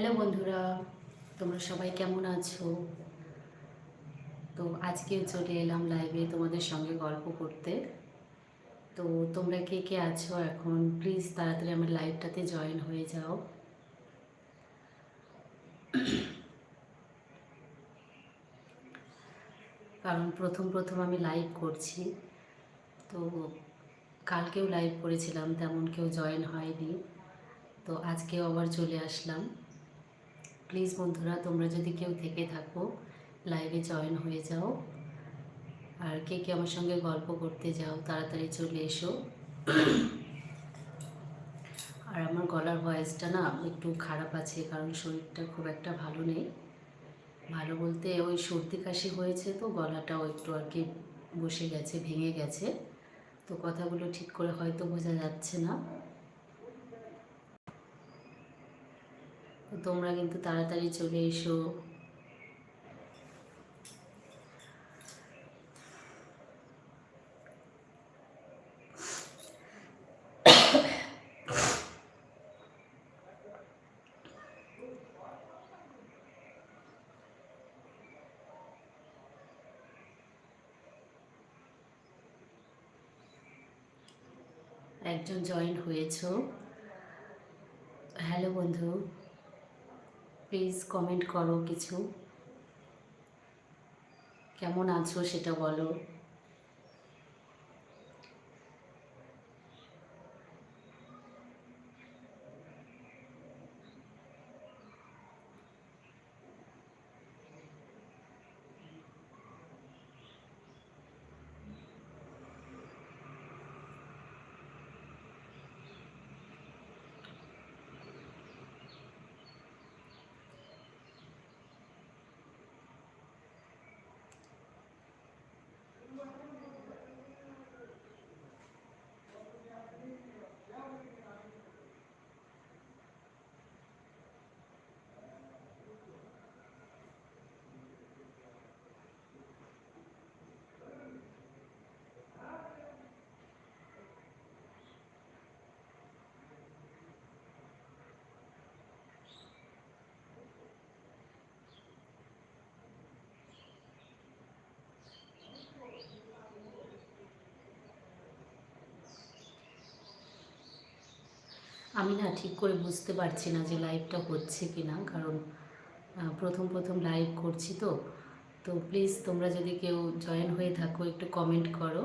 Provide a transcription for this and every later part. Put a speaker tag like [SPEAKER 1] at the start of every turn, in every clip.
[SPEAKER 1] Hello বন্ধুরা, তোমরা সবাই কেমন আছো? তো আজকে চলে এলাম লাইভে তোমাদের সঙ্গে গল্প করতে। তো তোমরা কে কে আছো এখন? প্লিজ তাড়াতাড়ি আমার লাইভটাতে জয়েন হয়ে যাও। কারণ প্রথম প্রথম আমি লাইভ করছি। তো কালকেও লাইভ করেছিলাম, তেমন কেউ জয়েন হয়নি। তো আজকেও আবার চলে আসলাম। প্লিজ বন্ধুরা, তোমরা যদি কেউ থেকে থাকো লাইভে জয়েন হয়ে যাও, আর কে কে আমার সঙ্গে গল্প করতে যাও, তাড়াতাড়ি চলে এসো। আর আমার গলার ভয়েসটা না একটু খারাপ আছে, কারণ শরীরটা খুব একটা ভালো নেই। ভালো বলতে ওই সর্দি কাশি হয়েছে তো, গলাটাও একটু আর কি বসে গেছে, ভেঙে গেছে। তো কথাগুলো ঠিক করে হয়তো বোঝা যাচ্ছে না। তোমরা কিন্তু তাড়াতাড়ি চলে এসো। একজন জয়েন হয়েছো। হ্যালো বন্ধু। প্লিজ কমেন্ট করো কিছু। কেমন আছো সেটা বলো। আমি না ঠিক করে বুঝতে পারছি না যে লাইভটা হচ্ছে কি না কারণ প্রথম প্রথম লাইভ করছি তো। তো প্লিজ তোমরা যদি কেউ জয়েন হয়ে থাকো, একটু কমেন্ট করো।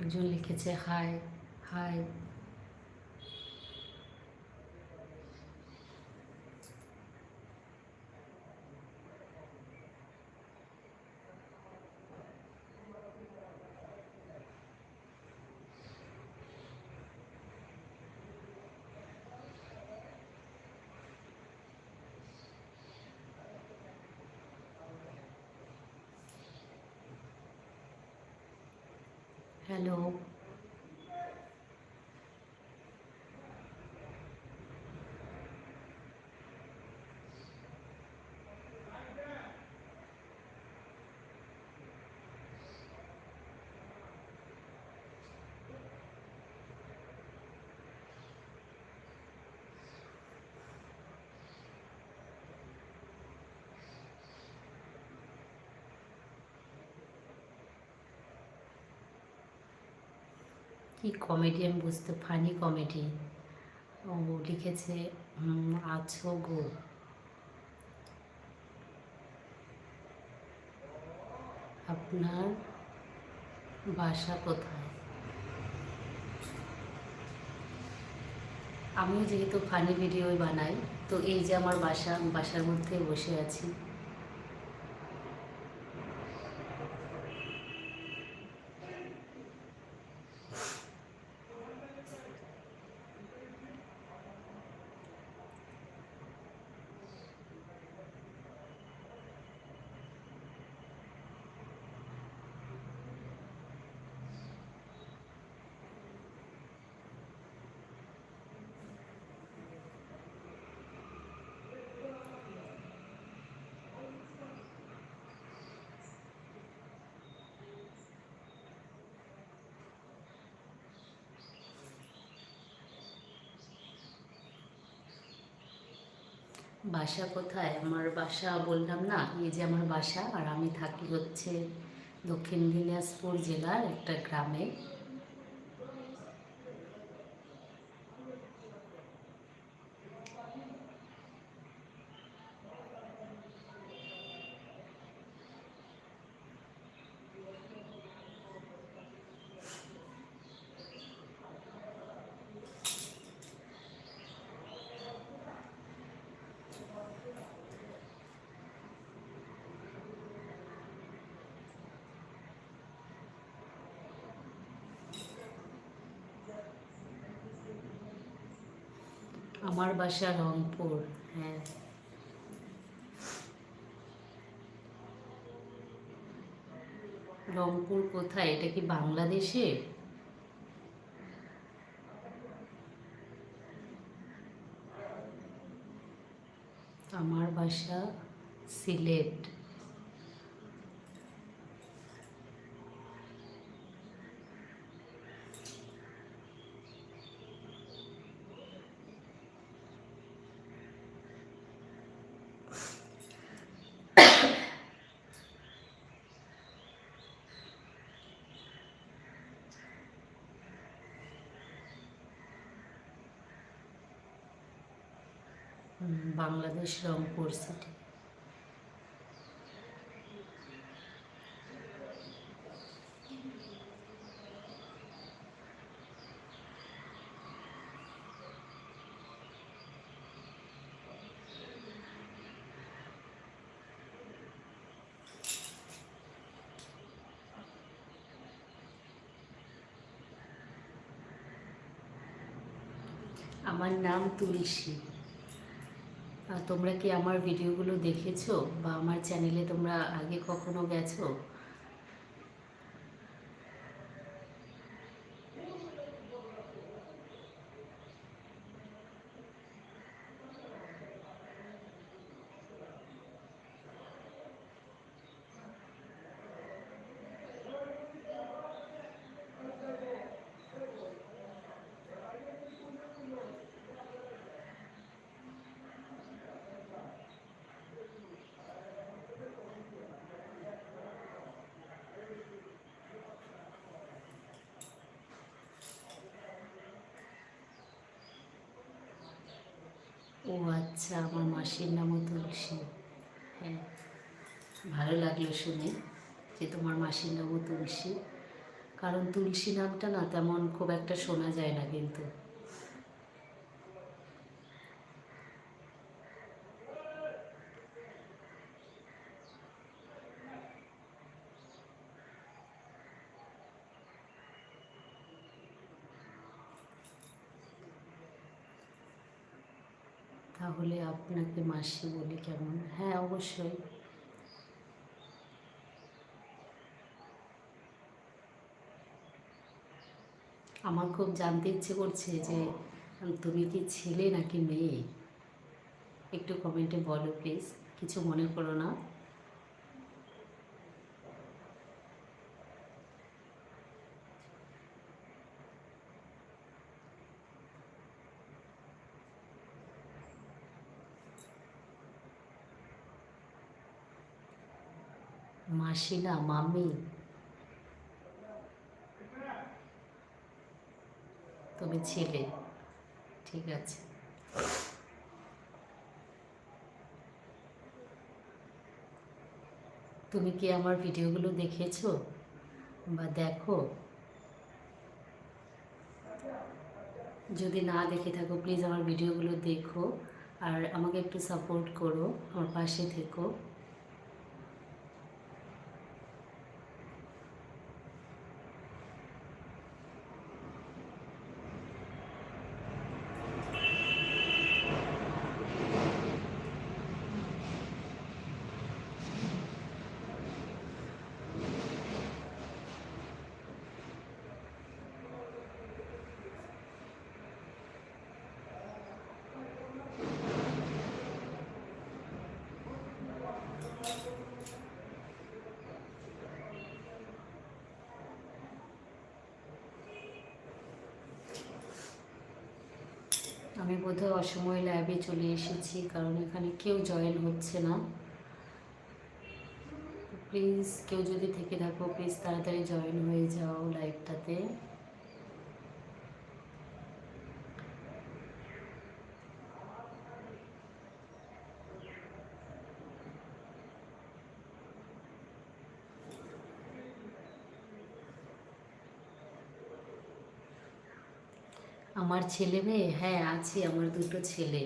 [SPEAKER 1] একজন লিখেছে হাই হাই হ্যালো কি কমেডি আমি বুঝতে ফানি কমেডি ও লিখেছে আছো গো। আপনার বাসা কোথায়? আমিও যেহেতু ফানি ভিডিওই বানাই, তো এই যে আমার বাসা আমি বাসার মধ্যে বসে আছি। বাসা কোথায়? আমার বাসা বললাম না, এই যে আমার বাসা, আর আমি থাকি হচ্ছে দক্ষিণ দিনাজপুর জেলার একটা গ্রামে। আমার বাসা রংপুর হ্যাঁ। রংপুর কোথায়? এটা কি বাংলাদেশে? আমার বাসা সিলেট। বাংলাদেশ রংপুর সিটি আমার নাম তুলসী। তোমরা কি আমার ভিডিওগুলো দেখেছ? বা আমার চ্যানেলে তোমরা আগে কখনো গেছো? ও আচ্ছা আমার মাসির নামও তুলসী। হ্যাঁ ভালো লাগল শুনে যে তোমার মাসির নামও তুলসী। কারণ তুলসী নামটা না তেমন খুব একটা শোনা যায় না কিন্তু। তাহলে আপনাকে মাসি বলি কেমন? হ্যাঁ অবশ্যই। আমার খুব জানতে ইচ্ছে করছে যে, তুমি কি ছেলে নাকি মেয়ে? একটু কমেন্টে বলো, প্লিজ। কিছু মনে করো না। মাসি না মামি। তুমি ছেলে, ঠিক আছে। তুমি কি আমার ভিডিওগুলো দেখেছ বা দেখো? যদি না দেখে থাকো প্লিজ আমার ভিডিওগুলো দেখো আর আমাকে একটু সাপোর্ট করো, আমার পাশে থেকো। আমি বোধহয় অসময় ল্যাবে চলে এসেছি, কারণ এখানে কেউ জয়েন হচ্ছে না। প্লিজ কেউ যদি থেকে থাকো প্লিজ তাড়াতাড়ি জয়েন হয়ে যাও লাইভটাতে আমার ছেলে মেয়ে? হ্যাঁ আছে আমার দুটো ছেলে।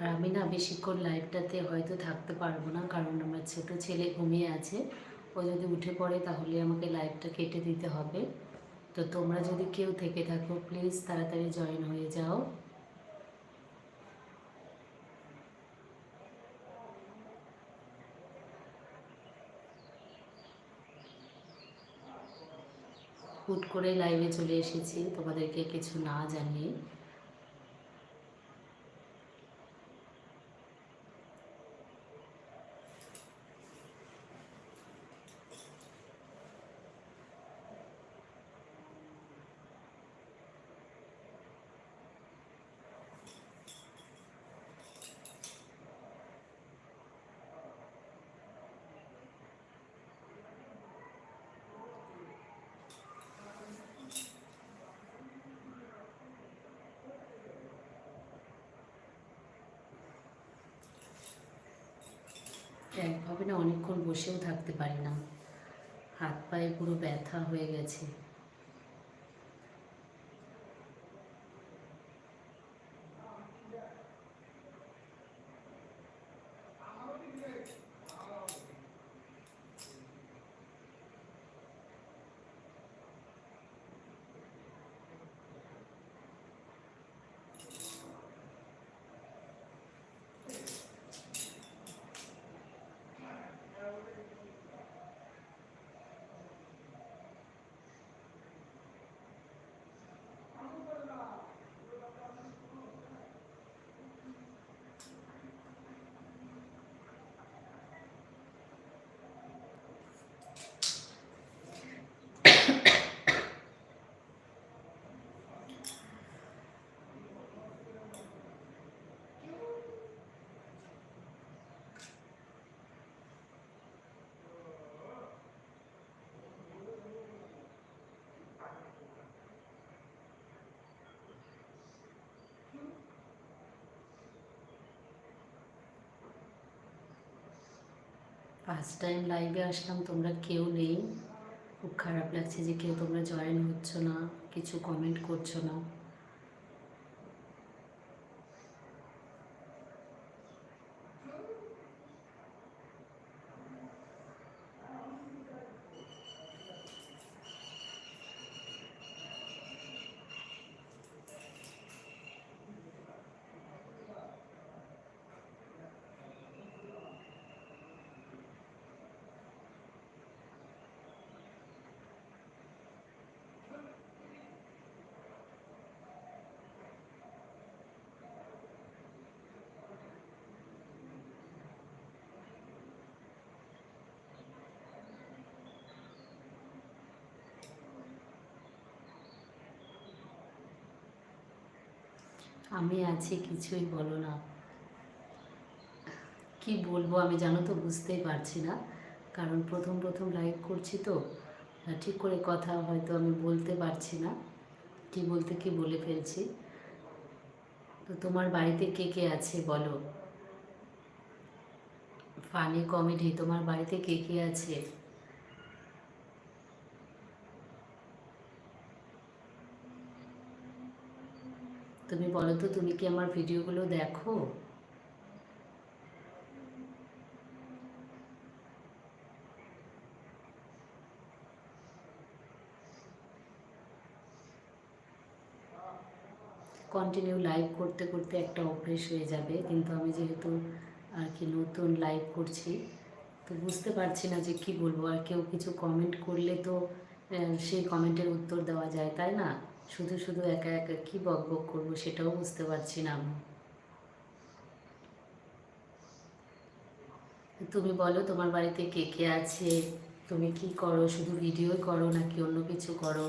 [SPEAKER 1] আর আমি না বেশিক্ষণ লাইভটাতে হয়তো থাকতে পারব না, কারণ আমার ছোট ছেলে ঘুমিয়ে আছে। ও যদি উঠে পড়ে তাহলে আমাকে লাইভটা কেটে দিতে হবে। তো তোমরা যদি কেউ থেকে থাকো প্লিজ তাড়াতাড়ি জয়েন হয়ে যাও। হুট করে লাইভে চলে এসেছি, তোমাদেরকে কিছু না জানিয়ে। একভাবে না অনেকক্ষণ বসেও থাকতে পারি না। হাত পায়ে পুরো ব্যথা হয়ে গেছে। ফার্স্ট টাইম লাইভে আসলাম, তোমরা কেউ নেই। খুব খারাপ লাগছে যে কেউ তোমরা জয়েন হচ্ছ না, কিছু কমেন্ট করছ না। আমি আছি, কিছুই বলো না। কি বলব আমি জানো তো, বুঝতেই পারছি না। কারণ প্রথম প্রথম লাইভ করছি তো ঠিক করে কথা হয়তো আমি বলতে পারছি না। কি বলতে কি বলে ফেলছি। তো তোমার বাড়িতে কে কে আছে বলো? ফানি কমেডি তোমার বাড়িতে কে কে আছে? তুমি বলো তো, তুমি কি আমার ভিডিওগুলো দেখো? কন্টিনিউ লাইভ করতে করতে একটা অভ্যেস হয়ে যাবে, কিন্তু আমি যেহেতু আর কি নতুন লাইভ করছি, তো বুঝতে পারছি না যে কি বলব। আর কেউ কিছু কমেন্ট করলে তো সেই কমেন্টের উত্তর দেওয়া যায়, তাই না? শুধু শুধু একা একা কি বক বক করব সেটাও বুঝতে পারছি না আমি। তুমি বলো, তোমার বাড়িতে কে কে আছে? তুমি কি করো? শুধু ভিডিও করো নাকি অন্য কিছু করো?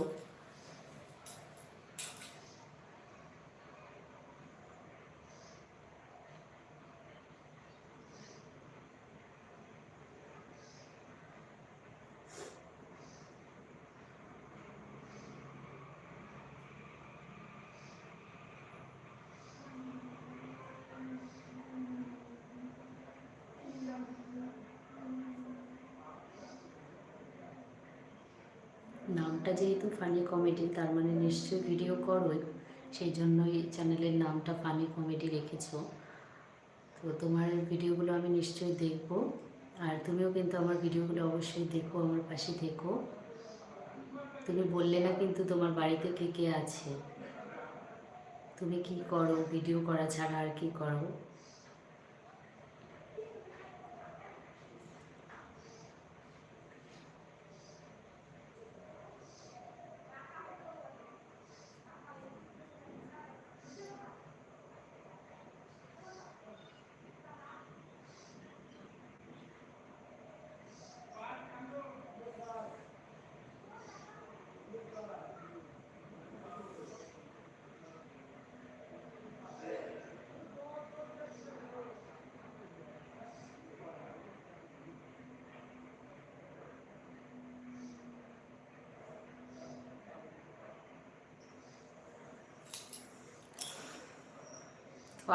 [SPEAKER 1] নামটা যেহেতু ফানি কমেডি তার মানে নিশ্চয়ই ভিডিও করোই। সেই জন্যই চ্যানেলের নামটা ফানি কমেডি রেখেছো। তো তোমার ভিডিওগুলো আমি নিশ্চয়ই দেখব। আর তুমিও কিন্তু আমার ভিডিওগুলো অবশ্যই দেখো, আমার পাশে দেখো তুমি বললে না কিন্তু তোমার বাড়িতে কে কে আছে? তুমি কি করো? ভিডিও করা ছাড়া আর কি করো?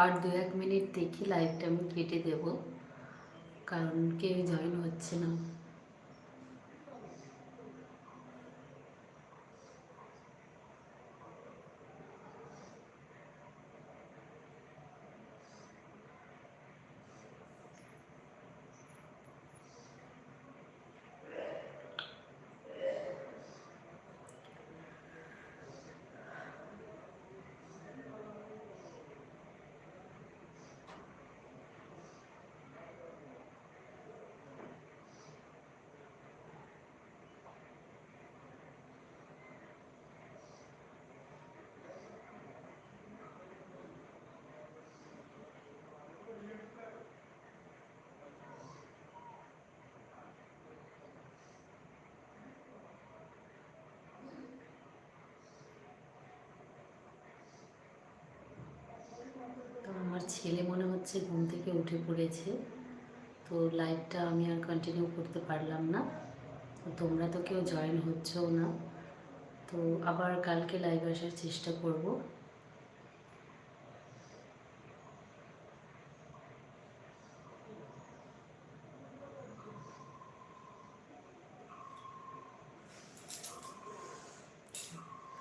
[SPEAKER 1] আর দু এক মিনিট দেখি লাইভটা আমি কেটে দেব। কারণ কেউ জয়েন হচ্ছে না তো আমার ছেলে মনে হচ্ছে ঘুম থেকে উঠে পড়েছে। তো লাইভটা আমি আর কন্টিনিউ করতে পারলাম না। তোমরা তো কেউ জয়েন হচ্ছেও না। তো আবার কালকে লাইভ আসার চেষ্টা করব।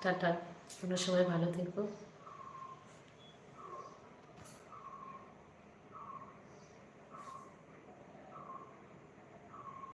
[SPEAKER 1] টাটা, তোমরা সবাই ভালো থেকো।